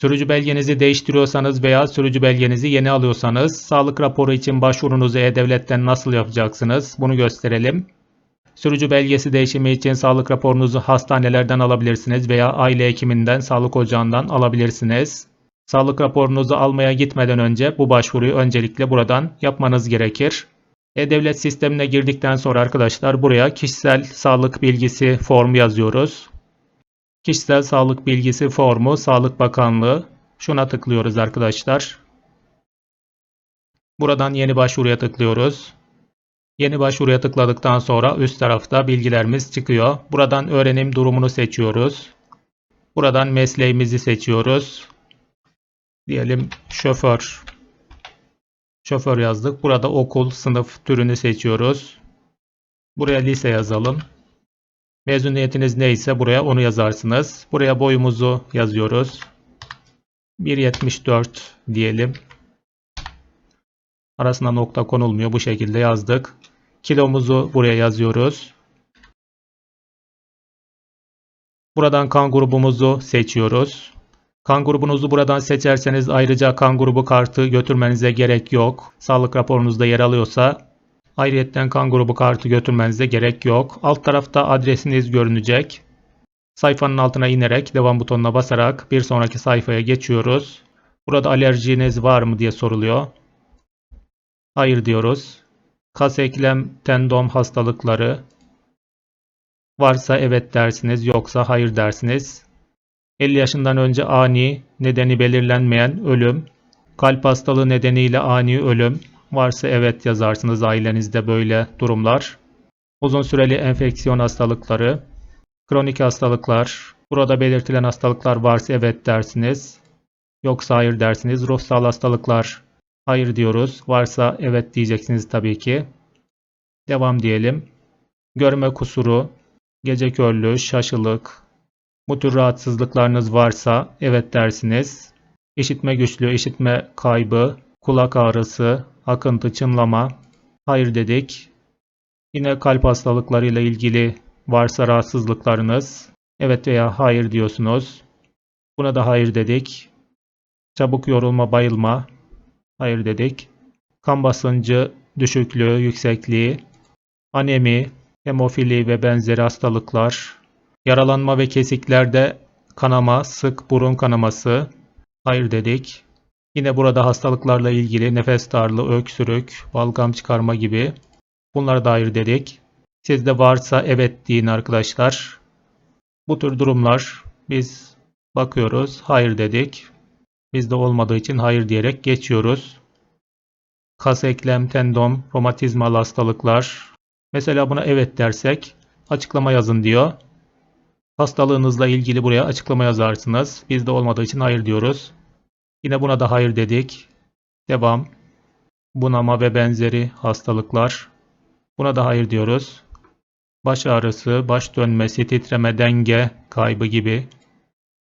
Sürücü belgenizi değiştiriyorsanız veya sürücü belgenizi yeni alıyorsanız sağlık raporu için başvurunuzu E-Devlet'ten nasıl yapacaksınız? Bunu gösterelim. Sürücü belgesi değişimi için sağlık raporunuzu hastanelerden alabilirsiniz veya aile hekiminden, sağlık ocağından alabilirsiniz. Sağlık raporunuzu almaya gitmeden önce bu başvuruyu öncelikle buradan yapmanız gerekir. E-Devlet sistemine girdikten sonra arkadaşlar buraya kişisel sağlık bilgisi formu yazıyoruz. Kişisel sağlık bilgisi formu Sağlık Bakanlığı. Şuna tıklıyoruz arkadaşlar. Buradan yeni başvuruya tıklıyoruz. Yeni başvuruya tıkladıktan sonra üst tarafta bilgilerimiz çıkıyor. Buradan öğrenim durumunu seçiyoruz. Buradan mesleğimizi seçiyoruz. Diyelim şoför. Şoför yazdık. Burada okul, sınıf türünü seçiyoruz. Buraya lise yazalım. Mezuniyetiniz neyse buraya onu yazarsınız. Buraya boyumuzu yazıyoruz. 1.74 diyelim. Arasına nokta konulmuyor. Bu şekilde yazdık. Kilomuzu buraya yazıyoruz. Buradan kan grubumuzu seçiyoruz. Kan grubunuzu buradan seçerseniz ayrıca kan grubu kartı götürmenize gerek yok. Sağlık raporunuzda yer alıyorsa ayrıyetten kan grubu kartı götürmenize gerek yok. Alt tarafta adresiniz görünecek. Sayfanın altına inerek devam butonuna basarak bir sonraki sayfaya geçiyoruz. Burada alerjiniz var mı diye soruluyor. Hayır diyoruz. Kas eklem tendon hastalıkları varsa evet dersiniz yoksa hayır dersiniz. 50 yaşından önce ani, nedeni belirlenmeyen ölüm, kalp hastalığı nedeniyle ani ölüm varsa evet yazarsınız ailenizde böyle durumlar. Uzun süreli enfeksiyon hastalıkları, kronik hastalıklar, burada belirtilen hastalıklar varsa evet dersiniz. Yoksa hayır dersiniz. Ruhsal hastalıklar hayır diyoruz. Varsa evet diyeceksiniz tabii ki. Devam diyelim. Görme kusuru, gece körlüğü, şaşılık, bu tür rahatsızlıklarınız varsa evet dersiniz. İşitme güçlüğü, işitme kaybı, kulak ağrısı, akıntı, çınlama hayır dedik. Yine kalp hastalıklarıyla ilgili varsa rahatsızlıklarınız evet veya hayır diyorsunuz. Buna da hayır dedik. Çabuk yorulma, bayılma hayır dedik. Kan basıncı düşüklüğü, yüksekliği, anemi, hemofili ve benzeri hastalıklar, Yaralanma ve kesiklerde kanama, sık burun kanaması. Hayır dedik. Yine burada hastalıklarla ilgili nefes darlığı, öksürük, balgam çıkarma gibi. Bunlara da hayır dedik. Sizde varsa evet deyin arkadaşlar. Bu tür durumlar biz bakıyoruz. Hayır dedik. Bizde olmadığı için hayır diyerek geçiyoruz. Kas eklem, tendon, romatizmal hastalıklar. Mesela buna evet dersek açıklama yazın diyor. Hastalığınızla ilgili buraya açıklama yazarsınız. Bizde olmadığı için hayır diyoruz. Yine buna da hayır dedik. Devam. Bunama ve benzeri hastalıklar. Buna da hayır diyoruz. Baş ağrısı, baş dönmesi, titreme, denge kaybı gibi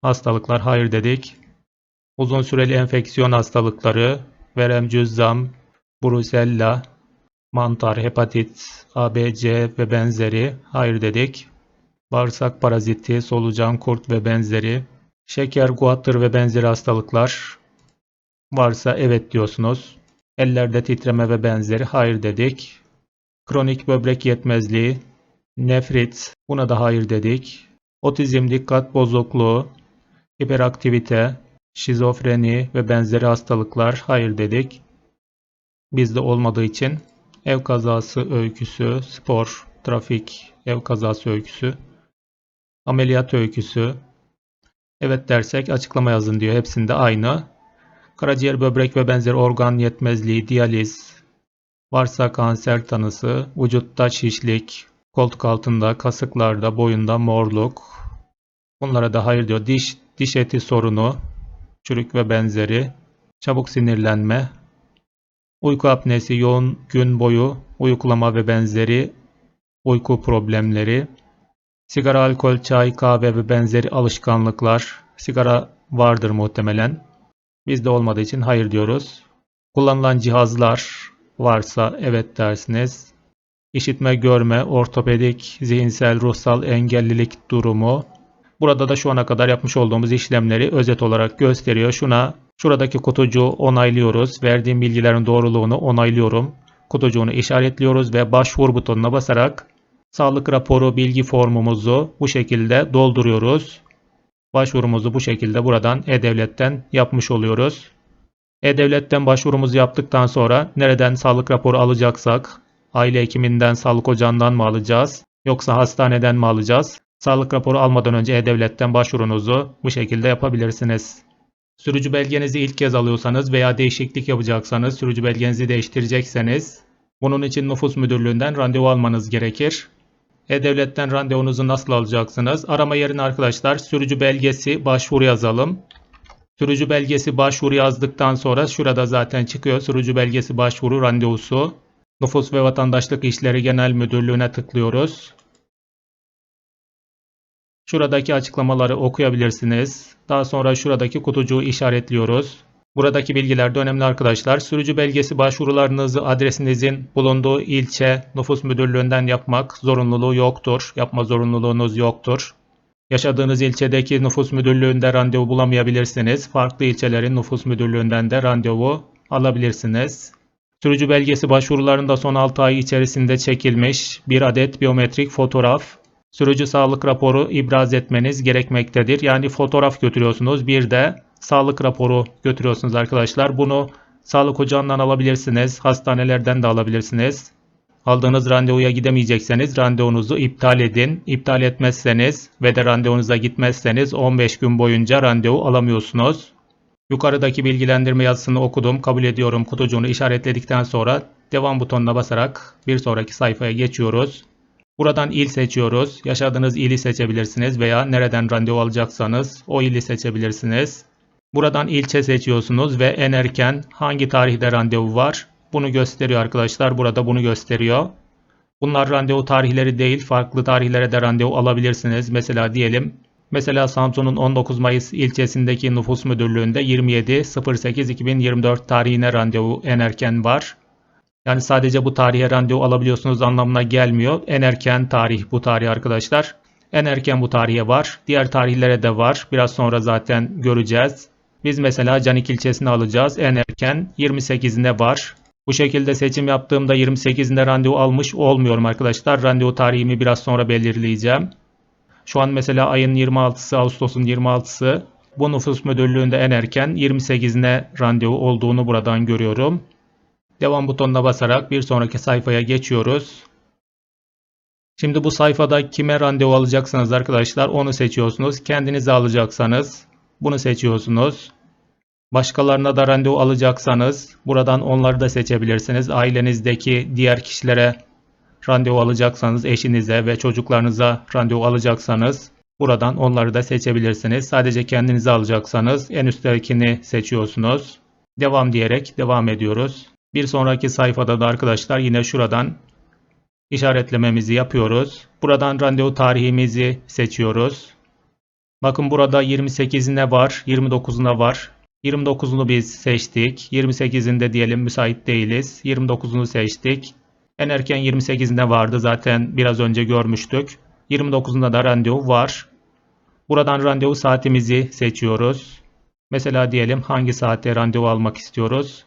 hastalıklar hayır dedik. Uzun süreli enfeksiyon hastalıkları, verem cüzzam, brusella, mantar, hepatit, ABC ve benzeri hayır dedik bağırsak paraziti, solucan kurt ve benzeri, şeker, guatr ve benzeri hastalıklar varsa evet diyorsunuz. Ellerde titreme ve benzeri hayır dedik. Kronik böbrek yetmezliği, nefrit buna da hayır dedik. Otizm, dikkat bozukluğu, hiperaktivite, şizofreni ve benzeri hastalıklar hayır dedik. Bizde olmadığı için ev kazası öyküsü, spor, trafik, ev kazası öyküsü Ameliyat öyküsü. Evet dersek açıklama yazın diyor. Hepsinde aynı. Karaciğer, böbrek ve benzeri organ yetmezliği, diyaliz, varsa kanser tanısı, vücutta şişlik, koltuk altında, kasıklarda, boyunda morluk. Bunlara da hayır diyor. Diş, diş eti sorunu, çürük ve benzeri, çabuk sinirlenme, uyku apnesi, yoğun gün boyu, uykulama ve benzeri uyku problemleri, Sigara, alkol, çay, kahve ve benzeri alışkanlıklar. Sigara vardır muhtemelen. Bizde olmadığı için hayır diyoruz. Kullanılan cihazlar varsa evet dersiniz. İşitme, görme, ortopedik, zihinsel, ruhsal engellilik durumu, Burada da şu ana kadar yapmış olduğumuz işlemleri özet olarak gösteriyor. Şuna şuradaki kutucuğu onaylıyoruz. Verdiğim bilgilerin doğruluğunu onaylıyorum. Kutucuğunu işaretliyoruz ve başvur butonuna basarak sağlık raporu bilgi formumuzu bu şekilde dolduruyoruz. Başvurumuzu bu şekilde buradan E-Devlet'ten yapmış oluyoruz. E-Devlet'ten başvurumuzu yaptıktan sonra nereden sağlık raporu alacaksak, aile hekiminden, sağlık ocağından mı alacağız, yoksa hastaneden mi alacağız? Sağlık raporu almadan önce E-Devlet'ten başvurunuzu bu şekilde yapabilirsiniz. Sürücü belgenizi ilk kez alıyorsanız veya değişiklik yapacaksanız, sürücü belgenizi değiştirecekseniz, bunun için nüfus müdürlüğünden randevu almanız gerekir. E-Devlet'ten randevunuzu nasıl alacaksınız? Arama yerine arkadaşlar sürücü belgesi başvuru yazalım. Sürücü belgesi başvuru yazdıktan sonra şurada zaten çıkıyor. Sürücü belgesi başvuru randevusu. Nüfus ve Vatandaşlık İşleri Genel Müdürlüğü'ne tıklıyoruz. Şuradaki açıklamaları okuyabilirsiniz. Daha sonra şuradaki kutucuğu işaretliyoruz. Buradaki bilgiler de önemli arkadaşlar. Sürücü belgesi başvurularınızı adresinizin bulunduğu ilçe nüfus müdürlüğünden yapmak zorunluluğu yoktur. Yapma zorunluluğunuz yoktur. Yaşadığınız ilçedeki nüfus müdürlüğünde randevu bulamayabilirsiniz. Farklı ilçelerin nüfus müdürlüğünden de randevu alabilirsiniz. Sürücü belgesi başvurularında son 6 ay içerisinde çekilmiş bir adet biyometrik fotoğraf, sürücü sağlık raporu ibraz etmeniz gerekmektedir. Yani fotoğraf götürüyorsunuz bir de sağlık raporu götürüyorsunuz arkadaşlar. Bunu sağlık ocağından alabilirsiniz, hastanelerden de alabilirsiniz. Aldığınız randevuya gidemeyecekseniz randevunuzu iptal edin. İptal etmezseniz ve de randevunuza gitmezseniz 15 gün boyunca randevu alamıyorsunuz. Yukarıdaki bilgilendirme yazısını okudum, kabul ediyorum kutucuğunu işaretledikten sonra devam butonuna basarak bir sonraki sayfaya geçiyoruz. Buradan il seçiyoruz. Yaşadığınız ili seçebilirsiniz veya nereden randevu alacaksanız o ili seçebilirsiniz. Buradan ilçe seçiyorsunuz ve en erken hangi tarihte randevu var bunu gösteriyor arkadaşlar. Burada bunu gösteriyor. Bunlar randevu tarihleri değil. Farklı tarihlere de randevu alabilirsiniz. Mesela diyelim Mesela Samsun'un 19 Mayıs ilçesindeki nüfus müdürlüğünde 27.08.2024 tarihine randevu en erken var. Yani sadece bu tarihe randevu alabiliyorsunuz anlamına gelmiyor. En erken tarih bu tarih arkadaşlar. En erken bu tarihe var. Diğer tarihlere de var. Biraz sonra zaten göreceğiz. Biz mesela Canik ilçesini alacağız. En erken 28'inde var. Bu şekilde seçim yaptığımda 28'inde randevu almış olmuyorum arkadaşlar. Randevu tarihimi biraz sonra belirleyeceğim. Şu an mesela ayın 26'sı, Ağustos'un 26'sı bu nüfus müdürlüğünde en erken 28'ine randevu olduğunu buradan görüyorum. Devam butonuna basarak bir sonraki sayfaya geçiyoruz. Şimdi bu sayfada kime randevu alacaksınız arkadaşlar onu seçiyorsunuz. Kendinize alacaksanız bunu seçiyorsunuz. Başkalarına da randevu alacaksanız buradan onları da seçebilirsiniz. Ailenizdeki diğer kişilere randevu alacaksanız eşinize ve çocuklarınıza randevu alacaksanız buradan onları da seçebilirsiniz. Sadece kendinize alacaksanız en üsttekini seçiyorsunuz. Devam diyerek devam ediyoruz. Bir sonraki sayfada da arkadaşlar yine şuradan işaretlememizi yapıyoruz. Buradan randevu tarihimizi seçiyoruz. Bakın burada 28'ine var, 29'una var. 29'unu biz seçtik. 28'inde diyelim müsait değiliz. 29'unu seçtik. En erken 28'inde vardı zaten biraz önce görmüştük. 29'unda da randevu var. Buradan randevu saatimizi seçiyoruz. Mesela diyelim hangi saatte randevu almak istiyoruz.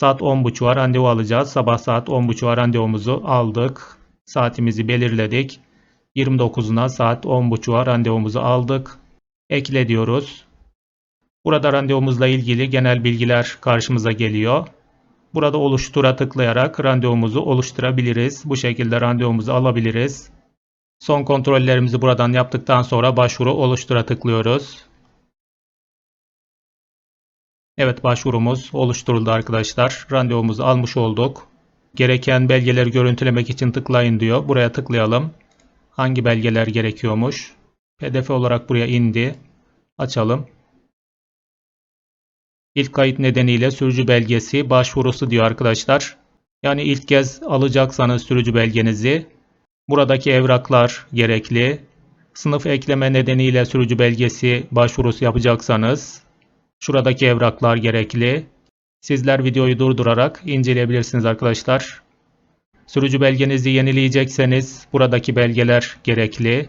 Saat 10.30'a randevu alacağız. Sabah saat 10.30'a randevumuzu aldık. Saatimizi belirledik. 29'una saat 10.30'a randevumuzu aldık. Ekle diyoruz. Burada randevumuzla ilgili genel bilgiler karşımıza geliyor. Burada oluştura tıklayarak randevumuzu oluşturabiliriz. Bu şekilde randevumuzu alabiliriz. Son kontrollerimizi buradan yaptıktan sonra başvuru oluştura tıklıyoruz. Evet başvurumuz oluşturuldu arkadaşlar. Randevumuzu almış olduk. Gereken belgeleri görüntülemek için tıklayın diyor. Buraya tıklayalım. Hangi belgeler gerekiyormuş? PDF olarak buraya indi. Açalım. İlk kayıt nedeniyle sürücü belgesi başvurusu diyor arkadaşlar. Yani ilk kez alacaksanız sürücü belgenizi buradaki evraklar gerekli. Sınıf ekleme nedeniyle sürücü belgesi başvurusu yapacaksanız şuradaki evraklar gerekli. Sizler videoyu durdurarak inceleyebilirsiniz arkadaşlar. Sürücü belgenizi yenileyecekseniz buradaki belgeler gerekli.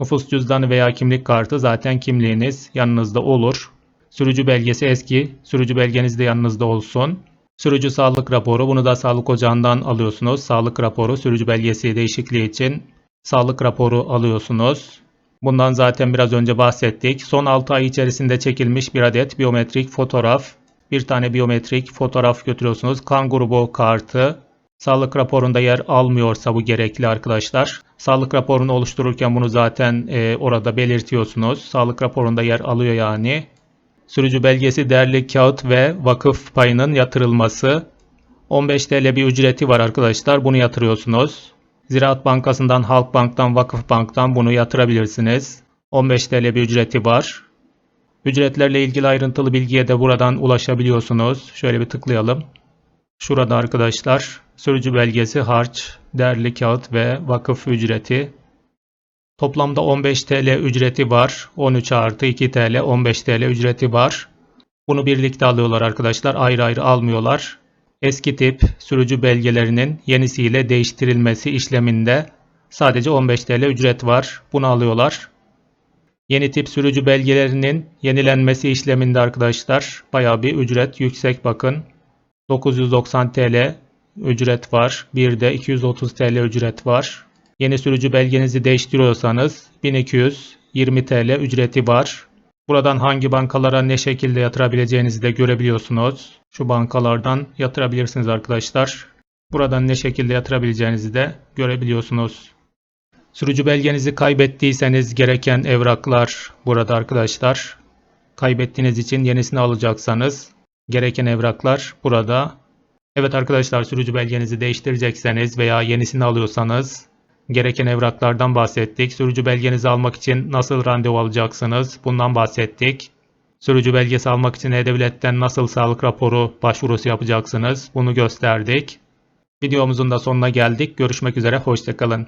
Nüfus cüzdanı veya kimlik kartı zaten kimliğiniz yanınızda olur. Sürücü belgesi eski, sürücü belgeniz de yanınızda olsun. Sürücü sağlık raporu, bunu da sağlık ocağından alıyorsunuz. Sağlık raporu, sürücü belgesi değişikliği için sağlık raporu alıyorsunuz. Bundan zaten biraz önce bahsettik. Son 6 ay içerisinde çekilmiş bir adet biyometrik fotoğraf. Bir tane biyometrik fotoğraf götürüyorsunuz. Kan grubu kartı. Sağlık raporunda yer almıyorsa bu gerekli arkadaşlar. Sağlık raporunu oluştururken bunu zaten e, orada belirtiyorsunuz. Sağlık raporunda yer alıyor yani. Sürücü belgesi değerli kağıt ve vakıf payının yatırılması. 15 TL bir ücreti var arkadaşlar. Bunu yatırıyorsunuz. Ziraat Bankası'ndan, Halkbank'tan, Vakıfbank'tan bunu yatırabilirsiniz. 15 TL bir ücreti var. Ücretlerle ilgili ayrıntılı bilgiye de buradan ulaşabiliyorsunuz. Şöyle bir tıklayalım. Şurada arkadaşlar sürücü belgesi, harç, değerli kağıt ve vakıf ücreti. Toplamda 15 TL ücreti var. 13 artı 2 TL 15 TL ücreti var. Bunu birlikte alıyorlar arkadaşlar. Ayrı ayrı almıyorlar. Eski tip sürücü belgelerinin yenisiyle değiştirilmesi işleminde sadece 15 TL ücret var. Bunu alıyorlar. Yeni tip sürücü belgelerinin yenilenmesi işleminde arkadaşlar bayağı bir ücret yüksek bakın. 990 TL ücret var. Bir de 230 TL ücret var. Yeni sürücü belgenizi değiştiriyorsanız 1220 TL ücreti var. Buradan hangi bankalara ne şekilde yatırabileceğinizi de görebiliyorsunuz. Şu bankalardan yatırabilirsiniz arkadaşlar. Buradan ne şekilde yatırabileceğinizi de görebiliyorsunuz. Sürücü belgenizi kaybettiyseniz gereken evraklar burada arkadaşlar. Kaybettiğiniz için yenisini alacaksanız gereken evraklar burada. Evet arkadaşlar sürücü belgenizi değiştirecekseniz veya yenisini alıyorsanız gereken evraklardan bahsettik. Sürücü belgenizi almak için nasıl randevu alacaksınız? Bundan bahsettik. Sürücü belgesi almak için E-Devlet'ten nasıl sağlık raporu başvurusu yapacaksınız? Bunu gösterdik. Videomuzun da sonuna geldik. Görüşmek üzere, hoşçakalın.